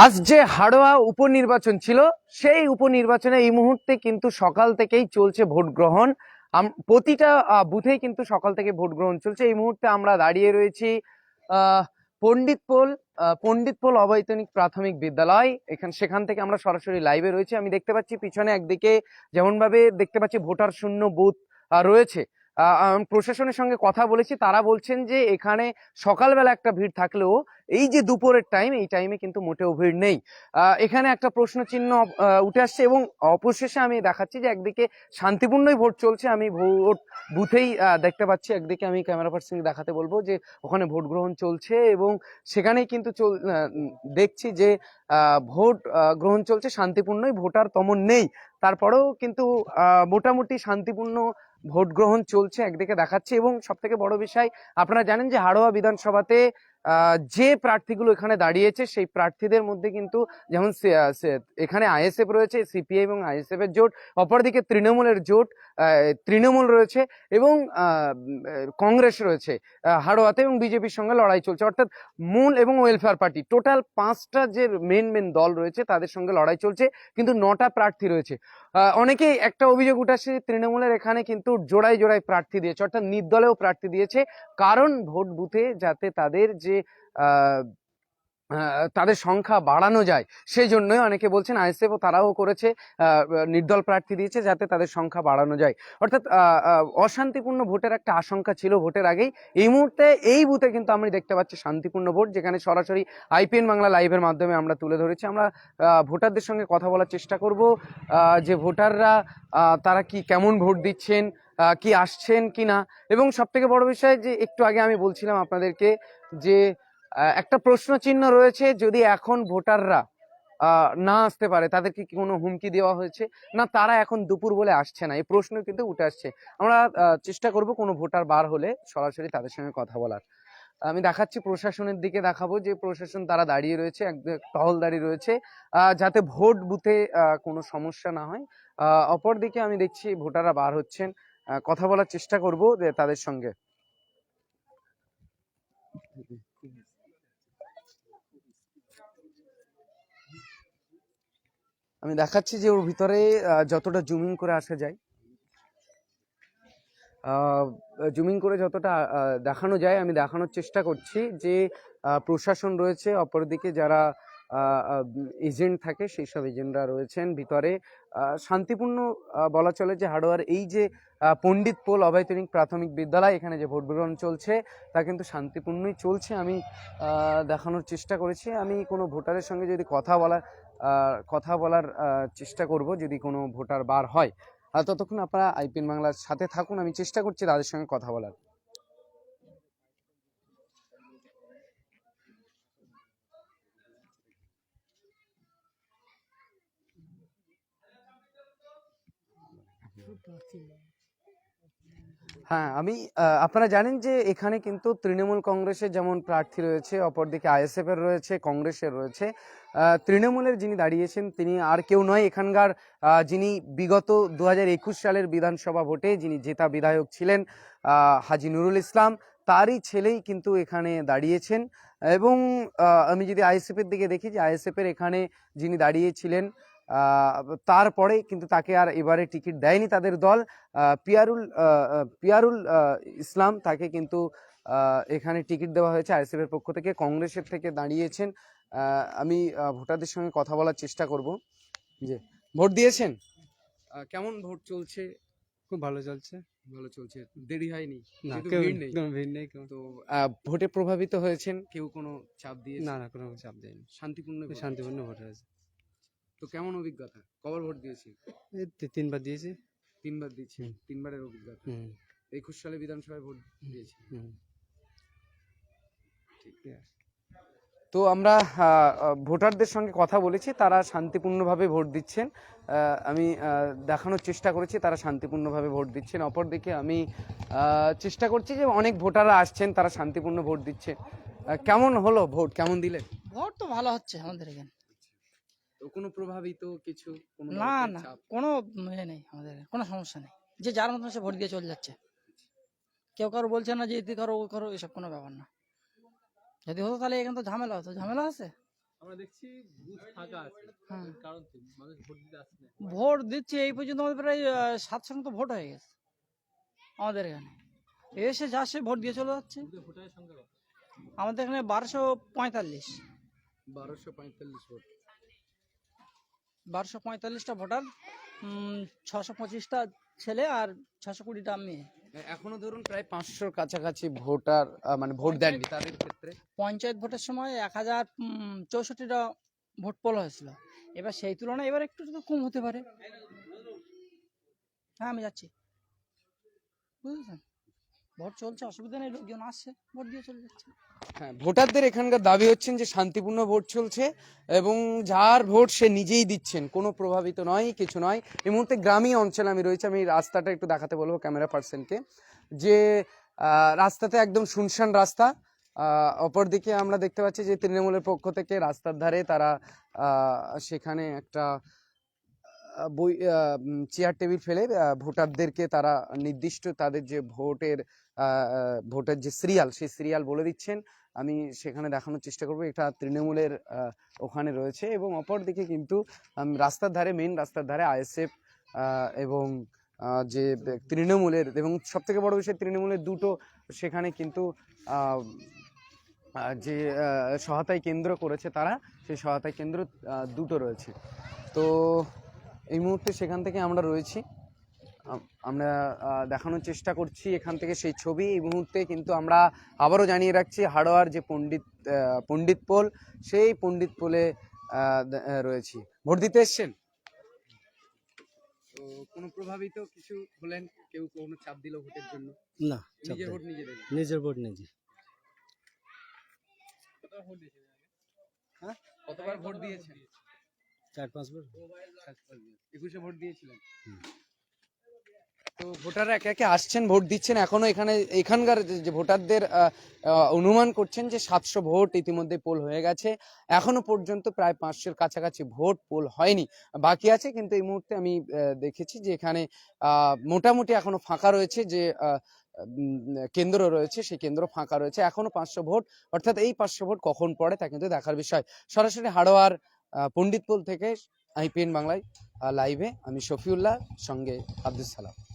আজ যে হাড়োয়া উপনির্বাচন ছিল, সেই উপনির্বাচনে এই মুহূর্তে কিন্তু সকাল থেকেই চলছে ভোট গ্রহণ। প্রতিটা বুথেই কিন্তু সকাল থেকে ভোট গ্রহণ চলছে। এই মুহূর্তে আমরা দাঁড়িয়ে রয়েছি পণ্ডিতপোল পণ্ডিতপোল অবৈতনিক প্রাথমিক বিদ্যালয়। এখান, সেখান থেকে আমরা সরাসরি লাইভে রয়েছি। আমি দেখতে পাচ্ছি পিছনে একদিকে যেমনভাবে দেখতে পাচ্ছি ভোটার শূন্য বুথ রয়েছে। প্রশাসনের সঙ্গে কথা বলেছি। তারা বলছেন যে, এখানে সকালবেলা একটা ভিড় থাকলেও এই যে দুপুরের টাইম এই টাইমে কিন্তু মোটেও ভিড় নেই। এখানে একটা প্রশ্ন চিহ্ন উঠে আসছে এবং অবশেষে আমি দেখাচ্ছি যে, একদিকে শান্তিপূর্ণই ভোট চলছে, আমি ভোট বুথেই দেখতে পাচ্ছি। একদিকে আমি ক্যামেরা পার্সনকে দেখাতে বলব যে, ওখানে ভোট গ্রহণ চলছে এবং সেখানেই কিন্তু চল দেখছি যে ভোট গ্রহণ চলছে, শান্তিপূর্ণই ভোটার তেমন নেই। তারপরেও কিন্তু মোটামুটি শান্তিপূর্ণ ভোট গ্রহণ চলছে একদিকে দেখাচ্ছে এবং সব থেকে বড় বিষয়, আপনারা জানেন যে হাড়োয়া বিধানসভাতে যে প্রার্থীগুলো এখানে দাঁড়িয়েছে সেই প্রার্থীদের মধ্যে কিন্তু যেমন এখানে আইএসএফ রয়েছে, সিপিআই এবং আইএসএফ এর জোট, অপরদিকে তৃণমূলের জোট তৃণমূল রয়েছে এবং কংগ্রেস রয়েছে হাড়োয়াতে এবং বিজেপির সঙ্গে লড়াই চলছে। অর্থাৎ মূল এবং ওয়েলফেয়ার পার্টি টোটাল পাঁচটা যে মেন মেন দল রয়েছে তাদের সঙ্গে লড়াই চলছে, কিন্তু নটা প্রার্থী রয়েছে। অনেকেই একটা অভিযোগ উঠেছে তৃণমূলের এখানে কিন্তু জোড়ায় জোড়ায় প্রার্থী দিয়েছে, অর্থাৎ নির্দলেও প্রার্থী দিয়েছে। কারণ ভোট বুথে যাতে তাদের যে তাদের সংখ্যা বাড়ানো যায়, সেই জন্যই অনেকে বলছেন আইএসএফ তারাও করেছে নির্দল প্রার্থী দিয়েছে যাতে তাদের সংখ্যা বাড়ানো যায়। অর্থাৎ অশান্তিপূর্ণ ভোটের একটা আশঙ্কা ছিল ভোটের আগেই। এই মুহূর্তে, এই বুথে কিন্তু আমরা দেখতে পাচ্ছি শান্তিপূর্ণ ভোট, যেখানে সরাসরি আইপিএন বাংলা লাইভের মাধ্যমে আমরা তুলে ধরেছি। আমরা ভোটারদের সঙ্গে কথা বলার চেষ্টা করব যে ভোটাররা তারা কি কেমন ভোট দিচ্ছেন কি আসছেন কি না এবং সব থেকে বড় বিষয় যে, একটু আগে আমি বলছিলাম আপনাদেরকে যে একটা প্রশ্ন চিহ্ন রয়েছে, যদি এখন ভোটাররা না আসতে পারে, তাদেরকে কি কোনো হুমকি দেওয়া হয়েছে? না, তারা এখন দুপুর বলে আসছে না, এই প্রশ্ন কিন্তু উঠে আসছে। আমরা চেষ্টা করব কোনো ভোটার বার হলে সরাসরি তাদের সঙ্গে কথা বলার। আমি দেখাচ্ছি প্রশাসনের দিকে দেখাবো যে প্রশাসন তারা দাঁড়িয়ে রয়েছে, এক টহলদারি রয়েছে যাতে ভোট বুথে কোনো সমস্যা না হয়। অপরদিকে আমি দেখছি ভোটাররা বার হচ্ছেন কথা বলার চেষ্টা করব তাদের সঙ্গে। আমি দেখাচ্ছি যে ওর ভিতরে যতটা জুমিং করে আসা যায়। জুমিং করে যতটা দেখানো যায়, আমি দেখানোর চেষ্টা করছি যে প্রশাসন রয়েছে, অপরদিকে যারা এজেন্ট থাকে সেই সব এজেন্টরা রয়েছেন ভিতরে। শান্তিপূর্ণ বলা চলে যে হাড়োয়ার এই যে পণ্ডিত পোল অবৈতনিক প্রাথমিক বিদ্যালয়, এখানে যে ভোট গ্রহণ চলছে, তা কিন্তু শান্তিপূর্ণই চলছে। আমি দেখানোর চেষ্টা করেছি। আমি কোনো ভোটারের সঙ্গে যদি কথা বলার কথা বলার চেষ্টা করব যদি কোনো ভোটার বার হয়। আর ততক্ষণ আপনারা আইপিএন বাংলার সাথে থাকুন, আমি চেষ্টা করছি তাদের সঙ্গে কথা বলার। হ্যাঁ আমি আপনারা জানেন যে এখানে কিন্তু তৃণমূল কংগ্রেসের যেমন প্রার্থী রয়েছে, অপরদিকে আইএসএফ এর রয়েছে, কংগ্রেসের রয়েছে তৃণমূলের যিনি দাঁড়িয়েছেন তিনি আর কেউ নয়, এখানকার যিনি বিগত দু হাজার একুশ সালের বিধানসভা ভোটে যিনি জেতা বিধায়ক ছিলেন হাজি নুরুল ইসলাম, তারই ছেলেই কিন্তু এখানে দাঁড়িয়েছেন। এবং আমি যদি আইএসএফ এর দিকে দেখি যে আইএসএফ এর এখানে যিনি দাঁড়িয়েছিলেন তারপরে কিন্তু তাকে আর এবারে টিকিট দেয়নি তাদের দল। পিয়ারুল পিয়ারুল ইসলাম তাকে কিন্তু এখানে টিকিট দেওয়া হয়েছে আইএসএফ এর পক্ষ থেকে। কংগ্রেসের থেকে দাঁড়িয়েছেন আমি ভোটারদের সঙ্গে কথা বলার চেষ্টা করব। যে ভোট দিয়েছেন? কেমন ভোট চলছে? খুব ভালো চলছে। ভালো চলছে। দেরি হয়নি? না যেহেতু কেউ ভিড় ভিড় নেই তো ভোটে প্রভাবিত হয়েছেন? কেউ কোনো চাপ দিয়ে না না কোনো চাপ দেয়নি। শান্তিপূর্ণ শান্তিপূর্ণ ভোট হয়েছে। তো কেমন অভিজ্ঞতা? কবার ভোট দিয়েছি? এই তি- তিনবার দিয়েছি। তিনবার দিয়েছি হুম। তিনবারের অভিজ্ঞতা। হুম। একুশ সালে বিধানসভায় ভোট দিয়েছি। হুম। ঠিক আছে তো আমরা আহ, আহ, ভোটারদের সঙ্গে কথা বলেছি তারা শান্তিপূর্ণভাবে ভোট দিচ্ছেন। আহ, আমি আহ, দেখানোর চেষ্টা করেছি তারা শান্তিপূর্ণভাবে ভোট দিচ্ছেন। অপরদিকে আমি আহ, চেষ্টা করছি যে অনেক ভোটাররা আসছেন তারা শান্তিপূর্ণ ভোট দিচ্ছে আহ, কেমন হলো ভোট? কেমন দিলেন? ভোট তো ভালো হচ্ছে আমাদের এখানে। তো কোনো প্রভাবিত কিছু? কোনো না না চাপ? কোনো ইয়ে নেই আমাদের এখানে, কোনো সমস্যা নেই। যে যার মতন সে ভোট দিয়ে চলে যাচ্ছে। কেউ কারও বলছে না যে এতে করো ও করো এসব কোনো ব্যাপার না। যদি হতো তাহলে এখানে তো ঝামেলা হতো। ঝামেলা আছে? আমরা দেখছি বুথ ফাঁকা আছে। হ্যাঁ। এর কারণ কি? মানুষ ভোট দিতে আসছে না। ভোট দিচ্ছে এই পর্যন্ত আমাদের প্রায় আহ, সাতশোর মতো ভোট হয়ে গেছে আমাদের এখানে। এসে যাচ্ছে ভোট দিয়ে চলে যাচ্ছে। বুথে ভোটারের সংখ্যা কত? আমাদের এখানে বারোশো পঁয়তাল্লিশ। বারোশো পঁয়তাল্লিশ ভোট। বারোশো পঁয়তাল্লিশটা ভোটার ছশো পঁচিশটা ছেলে আর ছশো কুড়িটা মেয়ে। এখনও ধরুন প্রায় পাঁচশোর কাছাকাছি ভোটার মানে ভোট দেননি তাদের ক্ষেত্রে। পঞ্চায়েত ভোটের সময় এক হাজার চৌষট্টিটা ভোট পোল হয়েছিল। এবার সেই তুলনায় এবার একটু কম হতে পারে। হ্যাঁ আমি যাচ্ছি। বুঝেছেন? হ্যাঁ ভোটারদের এখানকার দাবি হচ্ছেন যে শান্তিপূর্ণ ভোট চলছে এবং যার ভোট সে নিজেই দিচ্ছেন, কোনো প্রভাবিত নয়, কিছু নয়। এই মুহূর্তে গ্রামীণ অঞ্চলে আমি রয়েছে, আমি রাস্তাটা একটু দেখাতে বলব ক্যামেরা পার্সনকে। যে রাস্তাতে একদম শুনশান রাস্তা অপরদিকে আমরা দেখতে পাচ্ছি যে তৃণমূলের পক্ষ থেকে রাস্তার ধারে তারা সেখানে একটা বই চেয়ার টেবিল ফেলে ভোটারদেরকে তারা নির্দিষ্ট তাদের যে ভোটের ভোটের যে সিরিয়াল সেই সিরিয়াল বলে দিচ্ছেন। আমি সেখানে দেখানোর চেষ্টা করব। এটা তৃণমূলের ওখানে রয়েছে এবং অপরদিকে কিন্তু রাস্তার ধারে মেন রাস্তার ধারে আইএসএফ এবং যে তৃণমূলের এবং সব থেকে বড় বিষয়, তৃণমূলের দুটো সেখানে কিন্তু যে সহায়তায় কেন্দ্র করেছে তারা, সেই সহায়তায় কেন্দ্র দুটো রয়েছে। তো এই মুহূর্তে সেখান থেকে আমরা রয়েছি। আমরা দেখানোর চেষ্টা করছি এখান থেকে সেই ছবি। এই মুহূর্তে কিন্তু আমরা আবারও জানিয়ে রাখছি হাড়োয়ার যে পণ্ডিত পণ্ডিত পোল সেই পণ্ডিত পোলে রয়েছি। ভোট দিতে এসছেন? তো কোনো প্রভাবিত কিছু হলেন? কেউ কোনো চাপ দিল ভোটের জন্য? না নিজের ভোট নিজে দেবেন নিজের ভোট নিজে কতবার ভোট দিয়েছেন হ্যাঁ? চার পাঁচ ভোট একুশে ভোট দিয়েছিলেন। ভোটাররা একে একে আসছেন, ভোট দিচ্ছেন। এখনও এখানে, এখানকার যে- ভোটারদের অনুমান করছেন যে সাতশো ভোট ইতিমধ্যে পোল হয়ে গেছে। এখনও পর্যন্ত প্রায় পাঁচশোর কাছাকাছি ভোট পোল হয়নি। বাকি আছে, কিন্তু এই মুহূর্তে আমি দেখেছি যে এখানে মোটামুটি এখনও ফাঁকা রয়েছে যে কেন্দ্র রয়েছে, সেই কেন্দ্র ফাঁকা রয়েছে। এখনও পাঁচশো ভোট, অর্থাৎ এই পাঁচশো ভোট কখন পড়ে তা কিন্তু দেখার বিষয়। সরাসরি হাড়োয়ার পণ্ডিতপুল থেকে আইপিএন বাংলায় লাইভে আমি শফিউল্লাহ, সঙ্গে আব্দুল সালাম।